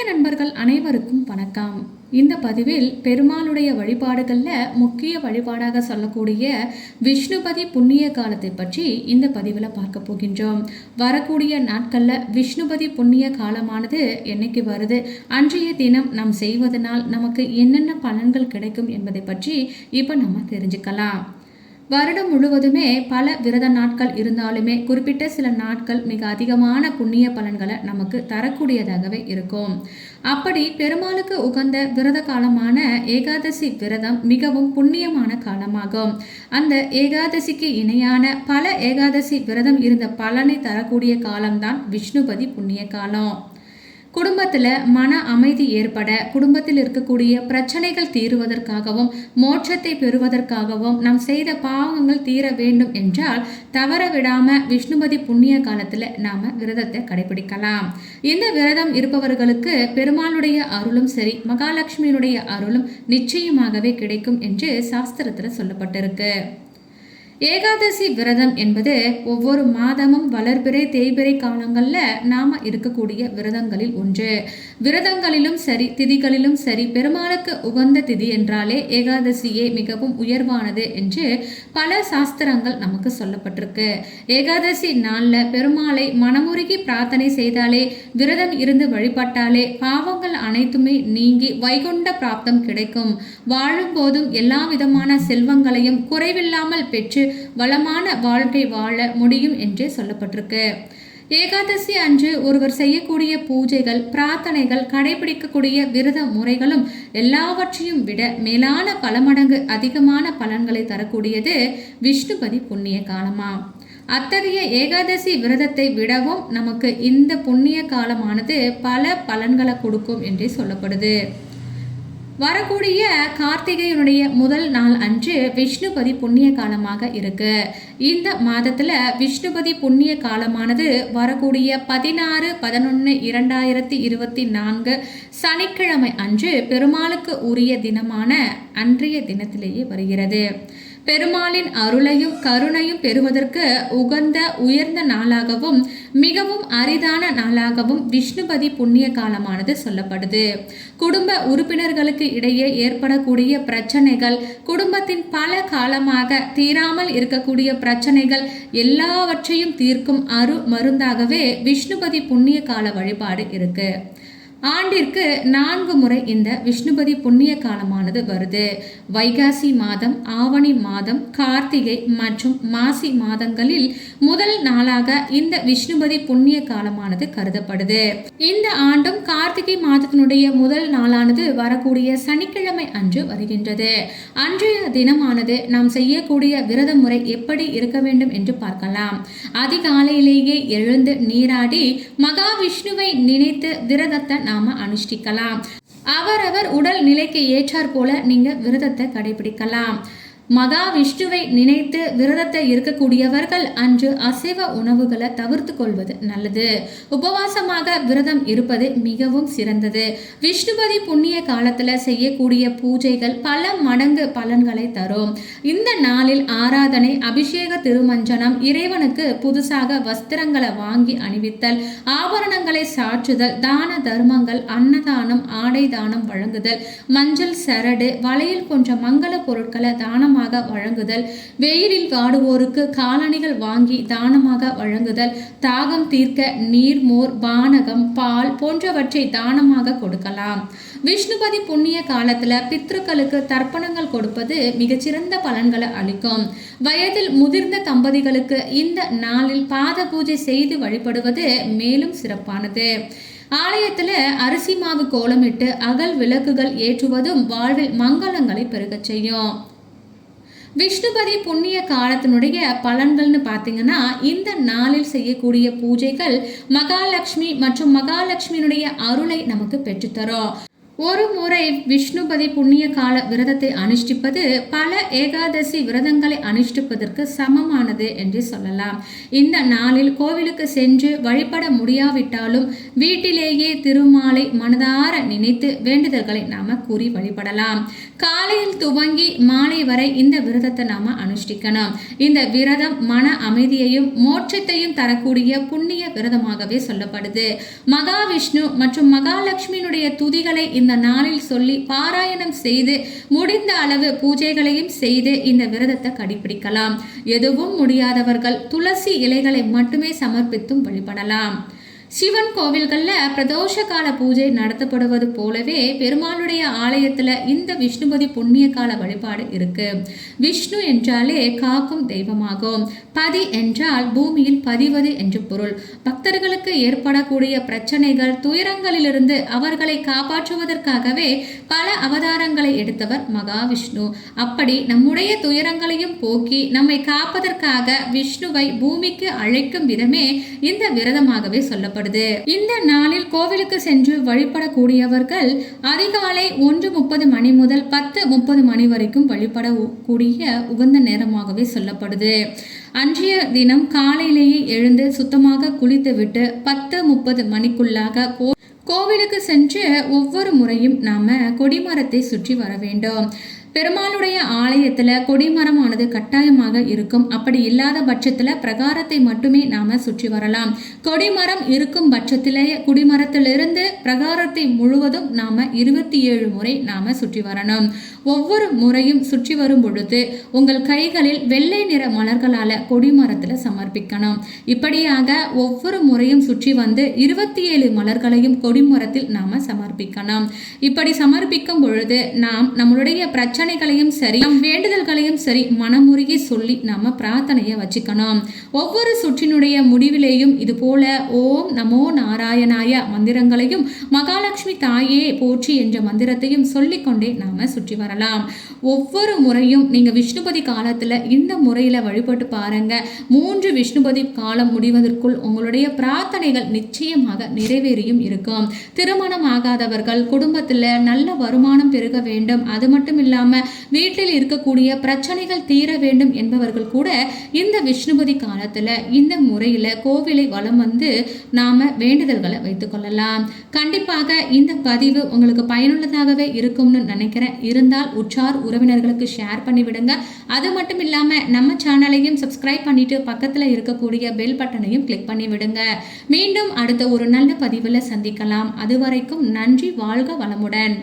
ஆன்மீக நண்பர்கள் அனைவருக்கும் வணக்கம். இந்த பதிவில் பெருமாளுடைய வழிபாடுகளில் முக்கிய வழிபாடாக சொல்லக்கூடிய விஷ்ணுபதி புண்ணிய காலத்தை பற்றி இந்த பதிவில் பார்க்க போகின்றோம். வரக்கூடிய நாட்களில் விஷ்ணுபதி புண்ணிய காலமானது என்னைக்கு வருது? அன்றைய தினம் நாம் செய்வதனால் நமக்கு என்னென்ன பலன்கள் கிடைக்கும் என்பதை பற்றி இப்போ நம்ம தெரிஞ்சுக்கலாம். வருடம் முழுவதுமே பல விரத நாட்கள் இருந்தாலுமே குறிப்பிட்ட சில நாட்கள் மிக அதிகமான புண்ணிய பலன்களை நமக்கு தரக்கூடியதாகவே இருக்கும். அப்படி பெருமாளுக்கு உகந்த விரத காலமான ஏகாதசி விரதம் மிகவும் புண்ணியமான காலமாகும். அந்த ஏகாதசிக்கு இணையான பல ஏகாதசி விரதம் இருந்த பலனை தரக்கூடிய காலம்தான் விஷ்ணுபதி புண்ணிய காலம். குடும்பத்தில் மன அமைதி ஏற்பட குடும்பத்தில் இருக்கக்கூடிய பிரச்சனைகள் தீருவதற்காகவும் மோட்சத்தை பெறுவதற்காகவும் நாம் செய்த பாவங்கள் தீர வேண்டும் என்றால் தவற விடாம விஷ்ணுபதி புண்ணிய காலத்தில் நாம் விரதத்தை கடைபிடிக்கலாம். இந்த விரதம் இருப்பவர்களுக்கு பெருமாளுடைய அருளும் சரி மகாலட்சுமியினுடைய அருளும் நிச்சயமாகவே கிடைக்கும் என்று சாஸ்திரத்தில் சொல்லப்பட்டிருக்கு. ஏகாதசி விரதம் என்பது ஒவ்வொரு மாதமும் வளர்பிறை தேய்பிறை காலங்களில் நாம் இருக்கக்கூடிய விரதங்களில் ஒன்று. விரதங்களிலும் சரி திதிகளிலும் சரி பெருமாளுக்கு உகந்த திதி என்றாலே ஏகாதசியே மிகவும் உயர்வானது என்று பல சாஸ்திரங்கள் நமக்கு சொல்லப்பட்டிருக்கு. ஏகாதசி நாளில் பெருமாளை மனமுருகி பிரார்த்தனை செய்தாலே விரதம் இருந்து வழிபட்டாலே பாவங்கள் அனைத்துமே நீங்கி வைகுண்ட பிராப்தம் கிடைக்கும். வாழும் போதும் எல்லா விதமான செல்வங்களையும் குறைவில்லாமல் பெற்று வளமான வாழ்க்கை வாழ முடியும் என்றே சொல்லப்பட்டிருக்கு. ஏகாதசி அன்று ஒருவர் செய்யக்கூடிய பூஜைகள் பிரார்த்தனைகள் கடைபிடிக்கக்கூடிய விரத முறைகளும் எல்லாவற்றையும் விட மேலான பல மடங்கு அதிகமான பலன்களை தரக்கூடியது விஷ்ணுபதி புண்ணிய காலமா. அத்தகைய ஏகாதசி விரதத்தை விடவும் நமக்கு இந்த புண்ணிய காலமானது பல பலன்களை கொடுக்கும் என்றே சொல்லப்படுது. வரக்கூடிய கார்த்திகையினுடைய முதல் நாள் அன்று விஷ்ணுபதி புண்ணிய காலமாக இருக்கு. இந்த மாதத்துல விஷ்ணுபதி புண்ணிய காலமானது வரக்கூடிய பதினாறு பதினொன்று இரண்டாயிரத்தி இருபத்தி நான்கு சனிக்கிழமை அன்று பெருமாளுக்கு உரிய தினமான அன்றைய தினத்திலேயே வருகிறது. பெருமாளின் அருளையும் கருணையும் பெறுவதற்கு உகந்த உயர்ந்த நாளாகவும் மிகவும் அரிதான நாளாகவும் விஷ்ணுபதி புண்ணிய காலமானது சொல்லப்படுது. குடும்ப உறுப்பினர்களுக்கு இடையே ஏற்படக்கூடிய பிரச்சனைகள் குடும்பத்தின் பல காலமாக தீராமல் இருக்கக்கூடிய பிரச்சனைகள் எல்லாவற்றையும் தீர்க்கும் அரு மருந்தாகவே விஷ்ணுபதி புண்ணிய கால வழிபாடு இருக்கு. ஆண்டிற்கு நான்கு முறை இந்த விஷ்ணுபதி புண்ணிய காலமானது வருது. வைகாசி மாதம் ஆவணி மாதம் கார்த்திகை மற்றும் மாசி மாதங்களில் முதல் நாளாக இந்த விஷ்ணுபதி புண்ணிய காலமானது கருதப்படுது. இந்த ஆண்டும் கார்த்திகை மாதத்தினுடைய முதல் நாளானது வரக்கூடிய சனிக்கிழமை அன்று வருகின்றது. அன்றைய தினமானது நாம் செய்யக்கூடிய விரத முறை எப்படி இருக்க வேண்டும் என்று பார்க்கலாம். அதிகாலையிலேயே எழுந்து நீராடி மகாவிஷ்ணுவை நினைத்து விரதத்தை நாம அனுஷ்டிக்கலாம். அவரவர் உடல் நிலைக்கு ஏற்றாற் போல நீங்க விரதத்தை கடைபிடிக்கலாம். மகா விஷ்ணுவை நினைத்து விரதத்தை இருக்கக்கூடியவர்கள் அன்று அசைவ உணவுகளை தவிர்த்து கொள்வது நல்லது. உபவாசமாக விரதம் இருப்பது மிகவும் சிறந்தது. விஷ்ணுபதி புண்ணிய காலத்தில் செய்யக்கூடிய பூஜைகள் பல மடங்கு பலன்களை தரும். இந்த நாளில் ஆராதனை அபிஷேக திருமஞ்சனம் இறைவனுக்கு புதுசாக வஸ்திரங்களை வாங்கி அணிவித்தல் ஆபரணங்களை சாற்றுதல் தான தர்மங்கள் அன்னதானம் ஆடை தானம் வழங்குதல் மஞ்சள் சரடு வளையல் போன்ற மங்கள பொருட்களை தானமாக தானமாக வழங்குதல். வெயிலில் வாடுவோருக்கு காலணிகள் வாங்கி தானமாக வழங்குதல். தாகம் தீர்க்க நீர்மோர் பானகம் பால் போன்றவற்றை தானமாக கொடுக்கலாம். விஷ்ணுபதி புண்ணிய காலத்துல பித்ருக்களுக்கு தர்ப்பணங்கள் கொடுப்பது மிகச்சிறந்த பலன்களை அளிக்கும். வயதில் முதிர்ந்த தம்பதிகளுக்கு இந்த நாளில் பாத பூஜை செய்து வழிபடுவது மேலும் சிறப்பானது. ஆலயத்தில் அரிசி மாவு கோலமிட்டு அகல் விளக்குகள் ஏற்றுவதும் வாழ்வில் மங்களங்களை பெருகச் செய்யும். விஷ்ணுபதி புண்ணிய காலத்தினுடைய பலன்கள்னு பார்த்தீங்கன்னா இந்த நாளில் செய்யக்கூடிய பூஜைகள் மகாலட்சுமி மற்றும் மகாலட்சுமியினுடைய அருளை நமக்கு பெற்றுத்தரும். ஒரு முறை விஷ்ணுபதி புண்ணிய கால விரதத்தை அனுஷ்டிப்பது பல ஏகாதசி விரதங்களை அனுஷ்டிப்பதற்கு சமமானது என்று சொல்லலாம். இந்த நாளில் கோவிலுக்கு சென்று வழிபட முடியாவிட்டாலும் வீட்டிலேயே திருமாலை மனதார நினைத்து வேண்டுதல்களை நாம கூறி வழிபடலாம். காலையில் துவங்கி மாலை வரை இந்த விரதத்தை நாம அனுஷ்டிக்கணும். இந்த விரதம் மன அமைதியையும் மோட்சத்தையும் தரக்கூடிய புண்ணிய விரதமாகவே சொல்லப்படுது. மகாவிஷ்ணு மற்றும் மகாலட்சுமியினுடைய துதிகளை இந்த இந்த நாளில் சொல்லி பாராயணம் செய்து முடிந்த அளவு பூஜைகளையும் செய்து இந்த விரதத்தை கடைபிடிக்கலாம். எதுவும் முடியாதவர்கள் துளசி இலைகளை மட்டுமே சமர்ப்பித்தும் வழிபடலாம். சிவன் கோவில்களில் பிரதோஷ கால பூஜை நடத்தப்படுவது போலவே பெருமாளுடைய ஆலயத்தில் இந்த விஷ்ணுபதி புண்ணிய கால வழிபாடு இருக்கு. விஷ்ணு என்றாலே காக்கும் தெய்வமாகும். பதி என்றால் பூமியில் பதிவது என்று பொருள். பக்தர்களுக்கு ஏற்படக்கூடிய பிரச்சனைகள் துயரங்களிலிருந்து அவர்களை காப்பாற்றுவதற்காகவே பல அவதாரங்களை எடுத்தவர் மகாவிஷ்ணு. அப்படி நம்முடைய துயரங்களையும் போக்கி நம்மை காப்பதற்காக விஷ்ணுவை பூமிக்கு அழைக்கும் விதமே இந்த விரதமாகவே சொல்லப்படும் சொல்லப்படுது இந்த நாளில் கோவிலுக்கு சென்று வழிபடக்கூடியவர்கள் அதிகாலை ஒன்று முப்பது மணி முதல் பத்து முப்பது மணி வரைக்கும் வழிபடக்கூடிய உகந்த நேரமாகவே சொல்லப்படுது. அன்றைய தினம் காலையிலேயே எழுந்து சுத்தமாக குளித்துவிட்டு பத்து முப்பது மணிக்குள்ளாக கோவிலுக்கு சென்று ஒவ்வொரு முறையும் நாம கொடிமரத்தை சுற்றி வர வேண்டும். பெருமாளுடைய ஆலயத்தில் கொடிமரமானது கட்டாயமாக இருக்கும். அப்படி இல்லாத பட்சத்தில் பிரகாரத்தை மட்டுமே நாம் சுற்றி வரலாம். கொடிமரம் இருக்கும் பட்சத்திலேயே குடிமரத்திலிருந்து பிரகாரத்தை முழுவதும் நாம் இருபத்தி ஏழு முறை நாம் சுற்றி வரணும். ஒவ்வொரு முறையும் சுற்றி வரும் பொழுது உங்கள் கைகளில் வெள்ளை நிற மலர்களால் கொடிமரத்தில் சமர்ப்பிக்கணும். இப்படியாக ஒவ்வொரு முறையும் சுற்றி வந்து இருபத்தி ஏழு மலர்களையும் கொடிமரத்தில் நாம் சமர்ப்பிக்கணும். இப்படி சமர்ப்பிக்கும் பொழுது நாம் நம்மளுடைய பிரச்சனை பிரச்சனைகளையும் சரி நம் வேண்டுதல்களையும் சரி மனமுருகி சொல்லி நம்ம பிரார்த்தனையை வச்சுக்கணும். ஒவ்வொரு சுற்றினுடைய முடிவிலேயும் இது போல ஓம் நமோ நாராயணாய மந்திரங்களையும் மகாலட்சுமி தாயே போற்றி என்ற மந்திரத்தையும் சொல்லிக்கொண்டே நாம சுற்றி வரலாம். ஒவ்வொரு முறையும் நீங்க விஷ்ணுபதி காலத்துல இந்த முறையில வழிபட்டு பாருங்க. மூன்று விஷ்ணுபதி காலம் முடிவதற்குள் உங்களுடைய பிரார்த்தனைகள் நிச்சயமாக நிறைவேறியும் இருக்கும். திருமணம் ஆகாதவர்கள் குடும்பத்துல நல்ல வருமானம் பெருக வேண்டும். அது மட்டும் இல்லாம இல்லாமல் வீட்டில் இருக்கக்கூடிய பிரச்சனைகள் தீர வேண்டும் என்பவர்கள் கூட இந்த விஷ்ணுபதி காலத்தில் இந்த முறையில் கோவிலை வளம் வந்து நாம் வேண்டுதல்களை வைத்துக்கொள்ளலாம் கண்டிப்பாக இந்த பதிவு உங்களுக்கு பயனுள்ளதாகவே இருக்கும்னு நினைக்கிறேன். இருந்தால் உற்றார் உறவினர்களுக்கு ஷேர் பண்ணிவிடுங்க அது மட்டும் இல்லாமல் நம்ம சேனலையும் சப்ஸ்கிரைப் பண்ணிட்டு பக்கத்தில் இருக்கக்கூடிய பெல் பட்டனையும் கிளிக் பண்ணிவிடுங்க மீண்டும் அடுத்த ஒரு நல்ல பதிவில் சந்திக்கலாம். அதுவரைக்கும் நன்றி வாழ்க வளமுடன்.